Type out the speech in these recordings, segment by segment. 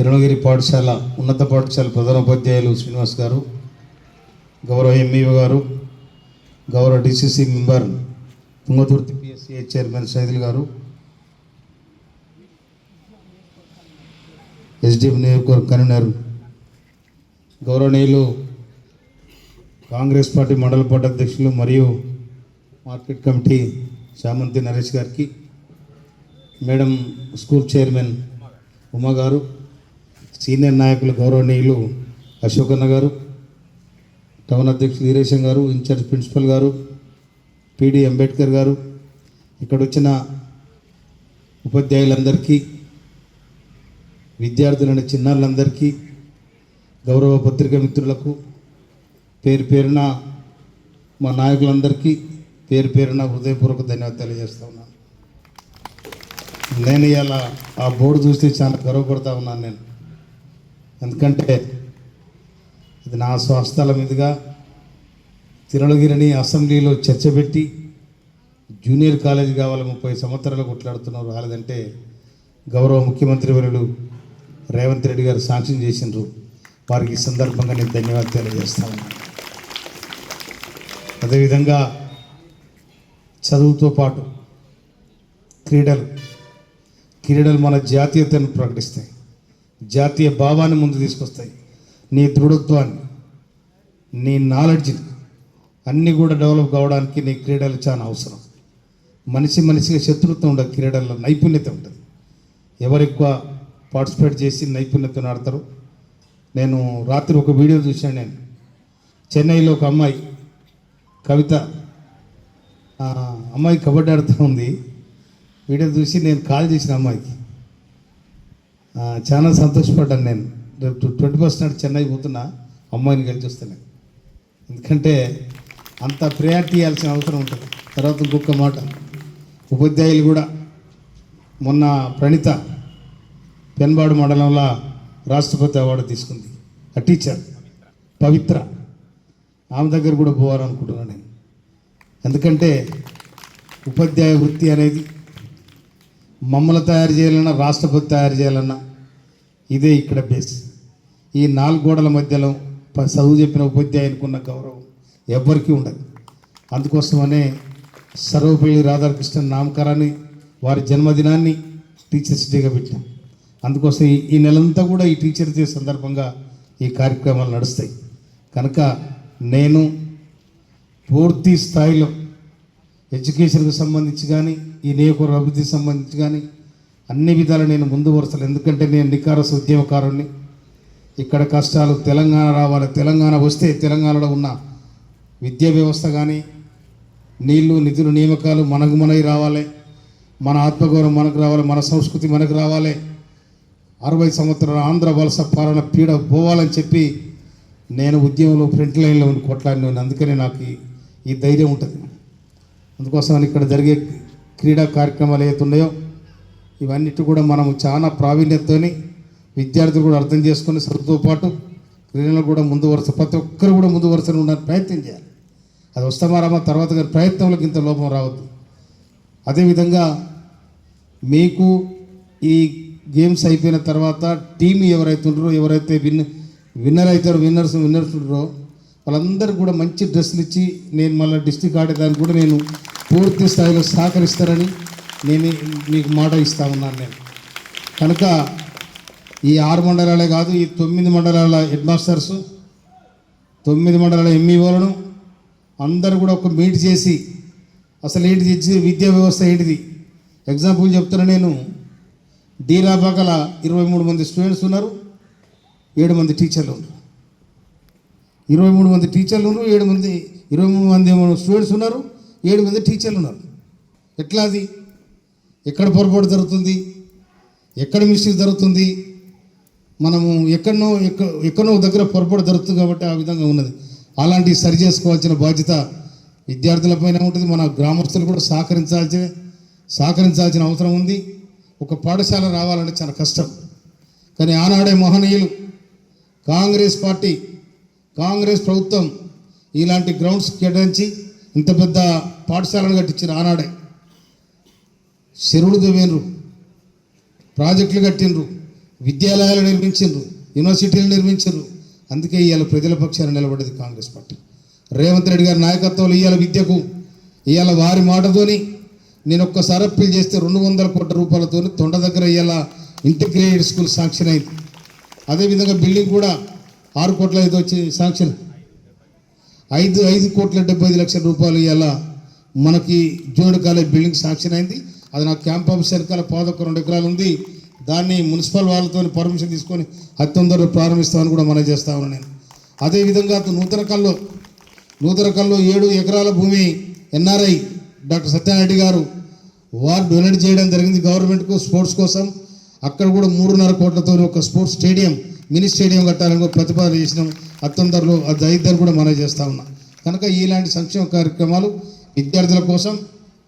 తిరుణగిరి పాఠశాల ఉన్నత పాఠశాల ప్రధానోపాధ్యాయులు శ్రీనివాస్ గారు గౌరవ ఎంఈఓ గారు గౌరవ DCC member Tungaturthi PSCI chairman Saidul గారు ఎస్డిఎఫ్ నియోజకవర్గ కన్వీనర్ గౌరవనీయులు కాంగ్రెస్ పార్టీ మండల పార్టీ అధ్యక్షులు మరియు మార్కెట్ కమిటీ చామంతి నరేష్ గారికి మేడం స్కూల్ చైర్మన్ ఉమా గారు సీనియర్ నాయకులు గౌరవనీయులు అశోకన్న గారు టౌన్ అధ్యక్షులు Veeresham garu in charge principal garu PD Ambedkar garu ఇక్కడ వచ్చిన ఉపాధ్యాయులందరికీ విద్యార్థులైన చిన్నారులందరికీ గౌరవ పత్రిక మిత్రులకు పేరు పేరున మా నాయకులందరికీ పేరు పేరున హృదయపూర్వక ధన్యవాదాలు తెలియజేస్తూ ఉన్నాను. నేను ఇలా ఆ బోర్డు చూస్తే చాలా గర్వపడతా ఉన్నాను నేను. ఎందుకంటే ఇది నా స్వస్థల మీదుగా తిరుమలగిరిని అసెంబ్లీలో చర్చ పెట్టి జూనియర్ కాలేజీ కావాలి ముప్పై సంవత్సరాలు కొట్లాడుతున్నారు రాలేదంటే గౌరవ ముఖ్యమంత్రి వర్యులు రేవంత్ రెడ్డి గారు శాంక్షన్ చేసినారు వారికి ఈ సందర్భంగా నేను ధన్యవాదాలు తెలియజేస్తాను. అదేవిధంగా చదువుతో పాటు క్రీడలు క్రీడలు మన జాతీయతను ప్రకటిస్తాయి. జాతీయ భావాన్ని ముందు తీసుకొస్తాయి. నీ దృఢత్వాన్ని నీ నాలెడ్జ్ని అన్నీ కూడా డెవలప్ కావడానికి నీ క్రీడలు చాలా అవసరం. మనిషి మనిషిగా శత్రుత్వం ఉండదు క్రీడల్లో నైపుణ్యత ఉంటుంది. ఎవరు ఎక్కువ పార్టిసిపేట్ చేసి నైపుణ్యతను ఆడతారు? నేను రాత్రి ఒక వీడియో చూశాను నేను. చెన్నైలో ఒక అమ్మాయి కవిత అమ్మాయి కబడ్డీ ఆడుతూ ఉంది. వీడియో చూసి నేను కాల్ చేసిన అమ్మాయికి. చాలా సంతోషపడ్డాను నేను. రేపు ట్వంటీ ఫస్ట్ నాడు చెన్నై పోతున్నా అమ్మాయిని కలిసి వస్తాను. ఎందుకంటే అంత ప్రయారిటీ ఇవ్వాల్సిన అవసరం ఉంటుంది. తర్వాత ఇంకొక మాట. ఉపాధ్యాయులు కూడా మొన్న ప్రణిత పెన్బాడు మండలంలో రాష్ట్రపతి అవార్డు తీసుకుంది. ఆ టీచర్ పవిత్ర. ఆమె దగ్గర కూడా పోవాలనుకుంటున్నాను నేను. ఎందుకంటే ఉపాధ్యాయ వృత్తి అనేది మమ్మల్ని తయారు చేయాలన్నా రాష్ట్రపతి తయారు చేయాలన్నా ఇదే ఇక్కడ బేస్ ఈ నాలుగు గోడల మధ్యలో ప- చదువు చెప్పిన ఉపాధ్యాయునికి ఉన్న గౌరవం ఎవ్వరికీ ఉండదు. అందుకోసమనే సర్వపల్లి రాధాకృష్ణ నామకరాన్ని వారి జన్మదినాన్ని టీచర్స్ డేగా పెట్టాం అందుకోసం ఈ ఈ నెలంతా కూడా ఈ టీచర్ డే సందర్భంగా ఈ కార్యక్రమాలు నడుస్తాయి. కనుక నేను పూర్తి స్థాయిలో ఎడ్యుకేషన్కి సంబంధించి కానీ ఈ నియోజకవర్గ అభివృద్ధికి సంబంధించి కానీ అన్ని విధాలు నేను ముందు వరుసలు. ఎందుకంటే నేను నికారస్ ఉద్యమకారుణ్ణి. ఇక్కడ కష్టాలు తెలంగాణ రావాలి. తెలంగాణ వస్తే తెలంగాణలో ఉన్న విద్యా వ్యవస్థ కానీ నీళ్ళు నిధులు నియామకాలు మనకు మనవి రావాలి. మన ఆత్మగౌరవం మనకు రావాలి. మన సంస్కృతి మనకు రావాలి. అరవై సంవత్సరాల ఆంధ్ర వలస పాలన పీడ పోవాలని చెప్పి నేను ఉద్యమంలో ఫ్రంట్ లైన్లో ఉండి కొట్లాడిన అందుకనే నాకు ఈ- ఈ ధైర్యం ఉంటుంది. అందుకోసం ఇక్కడ జరిగే క్రీడా కార్యక్రమాలు ఏవైతే ఉన్నాయో ఇవన్నిటి కూడా మనము చాలా ప్రావీణ్యతతోని విద్యార్థులు కూడా అర్థం చేసుకొని చదువుతో పాటు క్రీడలు కూడా ముందు వరుస ప్రతి ఒక్కరు కూడా ముందు వరుసలో ఉండడానికి ప్రయత్నం చేయాలి. అది వస్తామారామా తర్వాత కానీ ప్రయత్నంలోకి ఇంత లోపం రావద్దు. అదేవిధంగా మీకు ఈ గేమ్స్ అయిపోయిన తర్వాత టీం ఎవరైతే ఉంటారో ఎవరైతే విన్ విన్నర్ అవుతారో విన్నర్స్ విన్నర్స్ ఉంటారో వాళ్ళందరికీ కూడా మంచి డ్రెస్సులు ఇచ్చి నేను మళ్ళీ డిస్టిక్ ఆడేదానికి కూడా నేను పూర్తి స్థాయిలో సహకరిస్తారని నేను మీకు మాట ఇస్తా ఉన్నాను నేను. కనుక ఈ ఆరు మండలాలే కాదు ఈ తొమ్మిది మండలాల హెడ్ మాస్టర్స్ తొమ్మిది మండలాల ఎంఈఓలను అందరూ కూడా ఒక మీట్ చేసి అసలు ఏంటి తెచ్చి విద్యా వ్యవస్థ ఏంటిది? ఎగ్జాంపుల్ చెప్తున్నా నేను. డీరాబాకల ఇరవై మూడు మంది స్టూడెంట్స్ ఉన్నారు ఏడు మంది టీచర్లు ఉన్నారు. ఇరవై మూడు మంది టీచర్లు ఉన్నారు ఏడు మంది ఇరవై మూడు మంది స్టూడెంట్స్ ఉన్నారు ఏడు మంది టీచర్లు ఉన్నారు. ఎట్లా అది? ఎక్కడ పొరపాటు జరుగుతుంది? ఎక్కడ మిస్టేక్ జరుగుతుంది? మనము ఎక్కడనో ఎక్కడ ఎక్కడో దగ్గర పొరపాటు జరుగుతుంది కాబట్టి ఆ విధంగా ఉన్నది. అలాంటివి సరి చేసుకోవాల్సిన బాధ్యత విద్యార్థులపైన ఉంటుంది. మన గ్రామస్తులు కూడా సహకరించాల్సిన సహకరించాల్సిన అవసరం ఉంది. ఒక పాఠశాల రావాలంటే చాలా కష్టం. కానీ ఆనాడే మహనీయులు కాంగ్రెస్ పార్టీ కాంగ్రెస్ ప్రభుత్వం ఇలాంటి గ్రౌండ్స్ కేటాయించి ఇంత పెద్ద పాఠశాలను కట్టించిన ఆనాడే. చెరువులు తవ్వినరు ప్రాజెక్టులు కట్టినరు విద్యాలయాలు నిర్మించారు యూనివర్సిటీలు నిర్మించారు అందుకే ఇవాళ ప్రజల పక్షాన నిలబడేది కాంగ్రెస్ పార్టీ. రేవంత్ రెడ్డి గారి నాయకత్వంలో ఇవాళ విద్యకు ఇవాళ వారి మాటతోని నేను ఒక్కసారి అప్పీల్ చేస్తే రెండు వందల కోట్ల రూపాయలతో తొండ దగ్గర ఇవాళ ఇంటిగ్రేటెడ్ స్కూల్ శాంక్షన్ అయింది. అదేవిధంగా బిల్డింగ్ కూడా ఆరు కోట్ల ఐదు వచ్చి శాంక్షన్. ఐదు ఐదు కోట్ల డెబ్బై ఐదు లక్షల రూపాయలు ఇవాళ మనకి జూనియర్ కాలేజ్ బిల్డింగ్ శాంక్షన్ అయింది. అది నా క్యాంప్ ఆఫీస్ వెనకాల పాదొక్క రెండు ఎకరాలు ఉంది. దాన్ని మున్సిపల్ వాళ్ళతో పర్మిషన్ తీసుకొని అతి తొందరలో ప్రారంభిస్తామని కూడా మనం చేస్తా ఉన్నాను నేను. అదేవిధంగా నూతన కల్లో నూతన కల్లో ఏడు ఎకరాల భూమి ఎన్ఆర్ఐ డాక్టర్ సత్యనారాయణ గారు వారు డొనేట్ చేయడం జరిగింది గవర్నమెంట్కు స్పోర్ట్స్ కోసం. అక్కడ కూడా మూడున్నర కోట్లతో ఒక స్పోర్ట్స్ స్టేడియం మినీ స్టేడియం కట్టాలని ప్రతిపాదన చేసినాం. అత్తందరిలో అది అయిద్దరు కూడా మనం చేస్తా ఉన్నాం. కనుక ఇలాంటి సంక్షేమ కార్యక్రమాలు విద్యార్థుల కోసం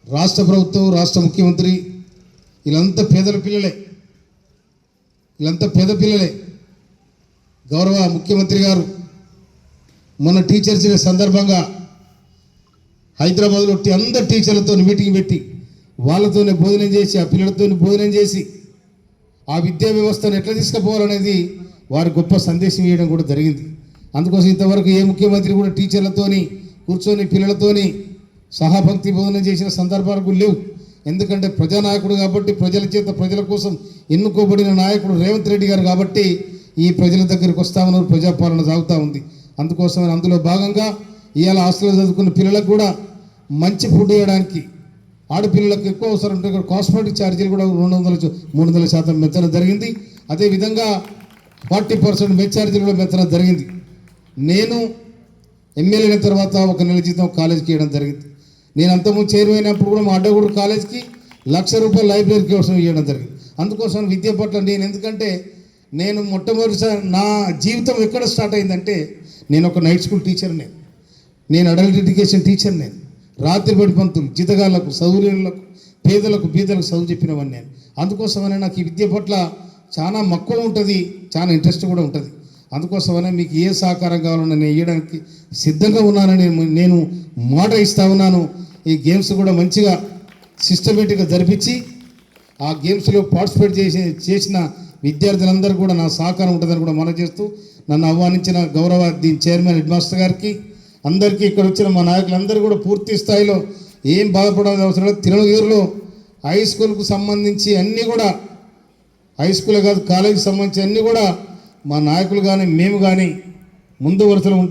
రాష్ట్ర ప్రభుత్వం రాష్ట్ర ముఖ్యమంత్రి వీళ్ళంతా పేదల పిల్లలే. వీళ్ళంతా పేద పిల్లలే. గౌరవ ముఖ్యమంత్రి గారు మొన్న టీచర్స్ డే సందర్భంగా హైదరాబాద్లో అందరు టీచర్లతో మీటింగ్ పెట్టి వాళ్ళతోనే భోజనం చేసి ఆ పిల్లలతో భోజనం చేసి ఆ విద్యా వ్యవస్థను ఎట్లా తీసుకుపోవాలనేది వారి గొప్ప సందేశం ఇవ్వడం కూడా జరిగింది. అందుకోసం ఇంతవరకు ఏ ముఖ్యమంత్రి కూడా టీచర్లతోని కూర్చొని పిల్లలతోని సహాపంక్తి బోధన చేసిన సందర్భాలు లేవు. ఎందుకంటే ప్రజానాయకుడు కాబట్టి ప్రజల చేత ప్రజల కోసం ఎన్నుకోబడిన నాయకుడు రేవంత్ రెడ్డి గారు కాబట్టి ఈ ప్రజల దగ్గరికి వస్తా ఉన్నారు ప్రజాపాలన సాగుతూ ఉంది. అందుకోసం అందులో భాగంగా ఇవాళ హాస్టల్లో చదువుకున్న పిల్లలకు కూడా మంచి ఫుడ్ ఇవ్వడానికి ఆడపిల్లలకు ఎక్కువ అవసరం ఉంటే ఇక్కడ కాస్మెటిక్ ఛార్జీలు కూడా రెండు వందల మూడు వందల శాతం పెంచడం జరిగింది. అదేవిధంగా ఫార్టీ పర్సెంట్ మెచ్ ఛార్జీలు కూడా పెంచడం జరిగింది. నేను ఎమ్మెల్యే అయిన తర్వాత ఒక నెల జీతం కాలేజీకి ఇవ్వడం జరిగింది. నేను అంతకుముందు చైర్మన్ అయినప్పుడు కూడా మా అడ్డగూడు కాలేజ్కి లక్ష రూపాయలు లైబ్రరీ కోసం ఇవ్వడం జరిగింది. అందుకోసం విద్య పట్ల నేను ఎందుకంటే నేను మొట్టమొదటిసారి నా జీవితం ఎక్కడ స్టార్ట్ అయిందంటే నేను ఒక నైట్ స్కూల్ టీచర్ని నేను అడల్ట్ ఎడ్యుకేషన్ టీచర్ నేను రాత్రి పంతులు జితగాళ్ళకు సౌర్యులకు పేదలకు బీదలకు చదువు చెప్పినవన్నీ నేను. అందుకోసమనే నాకు ఈ విద్య పట్ల చాలా మక్కువ ఉంటుంది చాలా ఇంట్రెస్ట్ కూడా ఉంటుంది. అందుకోసమనే మీకు ఏ సహకారం కావాలన్నా నేను ఇవ్వడానికి సిద్ధంగా ఉన్నానని నేను- నేను మాట ఇస్తా ఉన్నాను. ఈ గేమ్స్ కూడా మంచిగా సిస్టమేటిక్గా జరిపించి ఆ గేమ్స్లో పార్టిసిపేట్ చేసి చేసిన విద్యార్థులందరూ కూడా నా సహకారం ఉంటుందని కూడా మనం చేస్తూ నన్ను ఆహ్వానించిన గౌరవ దీని చైర్మన్ హెడ్ మాస్టర్ గారికి అందరికీ ఇక్కడ వచ్చిన మా నాయకులందరూ కూడా పూర్తి స్థాయిలో ఏం బాధపడాల్సిన అవసరం లేదు. తిరునగూరులో హై స్కూల్కు సంబంధించి అన్నీ కూడా హై స్కూల్ కాదు కాలేజీకి సంబంధించి అన్నీ కూడా మా నాయకులు కానీ మేము కానీ ముందు వరుసలో ఉంటాం.